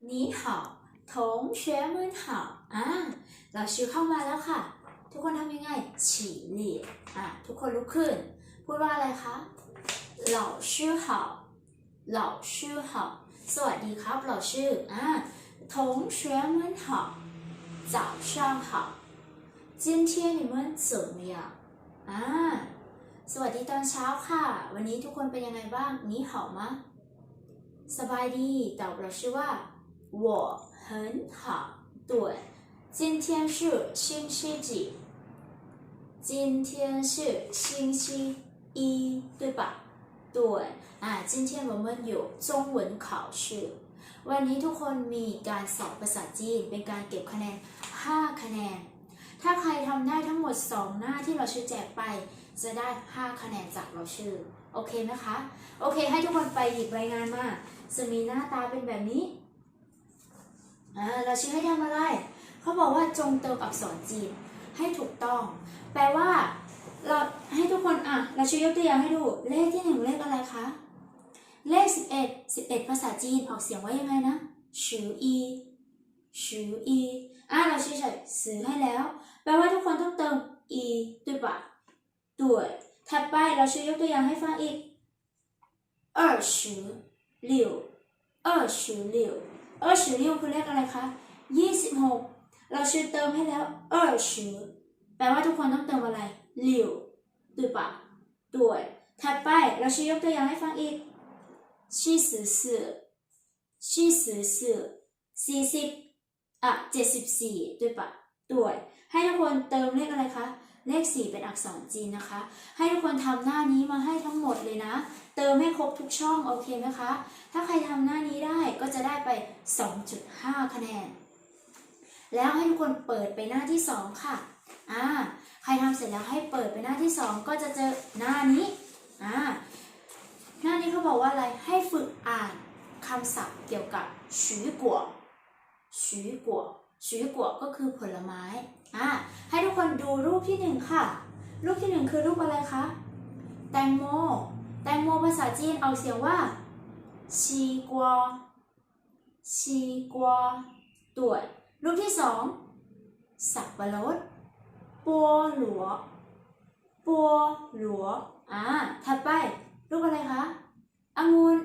你好同学们好อ่าเราชื่อเข้ามาแล้วค่ะ ทุกคนทำยังไงฉี่เหลี่ยอ่ะทุกคนลุกขึ้น พูดว่าอะไรคะ老师好老师好สวัสดีครับ老师อ่า同学们好早上好今天你们怎么样อ่าสวัสดีตอนเช้าค่ะ วันนี้ทุกคนเป็นยังไงบ้าง你好吗สบายดีตอบเราชื่อว่า 我很好对今天是星期几今天是星期一对吧对啊今天我们有中文考试วันนี้ทุกคนมีการสอบภาษาจีนเป็นการเก็บคะแนน 5 คะแนน ถ้าใครทำได้ทั้งหมด 2 หน้าที่เราชื่อแจกไป จะได้ 5 คะแนนจากเราชื่อ โอเคไหมคะ โอเค ให้ทุกคนไปหยิบรายงานมา จะมีหน้าตาเป็นแบบนี้ อ่า เราชื่อให้ทำอะไร เขาบอกว่าจงเติมอักษรจีนให้ถูกต้อง แปลว่า เราให้ทุกคนอ่ะ เราชื่อยกตัวอย่างให้ดู เลขที่หนึ่งเลขอะไรคะ เลขสิบเอ็ดสิบเอ็ดภาษาจีนออกเสียงว่ายังไงนะชืออีชืออีอ่ะเราชื่อใส่ซื้อให้แล้ว แปลว่าทุกคนต้องเติม e 对吧对ถัดไปเราชื่อยกตัวอย่างให้ฟังอีก二十六二十六 เออชื่นี่มัคือเลขอะไรคะยี่สิบหกเราชื่อเติมให้แล้ว เออชื่อแปลว่าทุกคนต้องเติมอะไรหลิวตุยปะตุยถัดไปเราชี้ยกตัวอย่างให้ฟังอีกชี่สิบสี่ชี่สิบสี่สี่สิบอะเจ็ดสิบสี่ตุยปะตุยให้ทุกคนเติมเลขอะไรคะ เลขสี่เป็นอักษรจีนนะคะ ให้ทุกคนทำหน้านี้มาให้ทั้งหมดเลยนะ เติมให้ครบทุกช่องโอเคไหมคะ ถ้าใครทำหน้านี้ได้ก็จะได้ไป 2.5 คะแนน แล้วให้ทุกคนเปิดไปหน้าที่ 2 ค่ะอ่าใครทำเสร็จแล้วให้เปิดไปหน้าที่ 2 ก็จะเจอหน้านี้อ่าหน้านี้เขาบอกว่าอะไรให้ฝึกอ่านคำศัพท์เกี่ยวกับชือกัวชือกัว ชือกัวก็คือผลไม้อ่าให้ทุกคนดูรูปที่หนึ่งค่ะ รูปที่หนึ่งคือรูปอะไรคะ แตงโม แตงโมภาษาจีนออกเสียงว่าชีกัวชีกัวตัวรูปที่สองสับปะรดปัวหลัวปัวหลัวอ่าถัดไป รูปอะไรคะองุ่น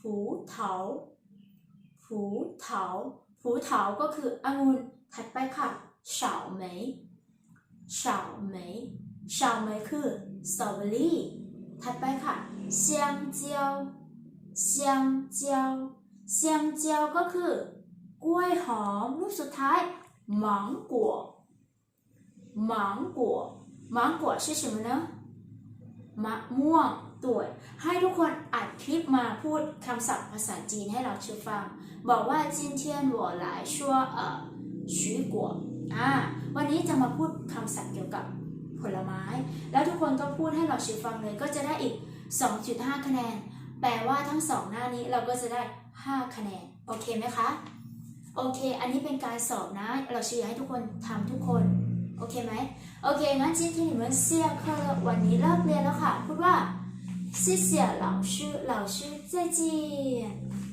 ผูเถาผูเถา ผูเถาก็คือองุ่นถัดไปค่ะเฉาเหมยเฉาเมยเฉาเมยคือสตรอเบอรี่ถัดไปค่ะเซียงเจียวเซีเจียวเซีเจวก็คือกล้วยหอมลูกสุดท้ายหมังกัวหมังกัมังกัวใช่มะม่วง ตรวจ ให้ทุกคนอัดคลิปมาพูดคำศัพท์ภาษาจีนให้เราชื่อฟัง บอกว่าจินเทียนหัวหลายชั่วเอ่อชีกัวาวันนี้จะมาพูดคำศัพท์เกี่ยวกับผลไม้ แล้วทุกคนก็พูดให้เราชื่อฟังเลยก็จะได้อีก 2.5 คะแนน แปลว่าทั้งสองหน้านี้เราก็จะได้ 5 คะแนน โอเคไหมคะโอเค อันนี้เป็นการสอบนะ เราเชียร์ให้ทุกคนทำทุกคน โอเคไหม โอเค งั้นจินที่หนึ่วันเสียเคอวันนี้เลิกเรียนแล้วค่ะ พูดว่า 谢谢老师老师再见。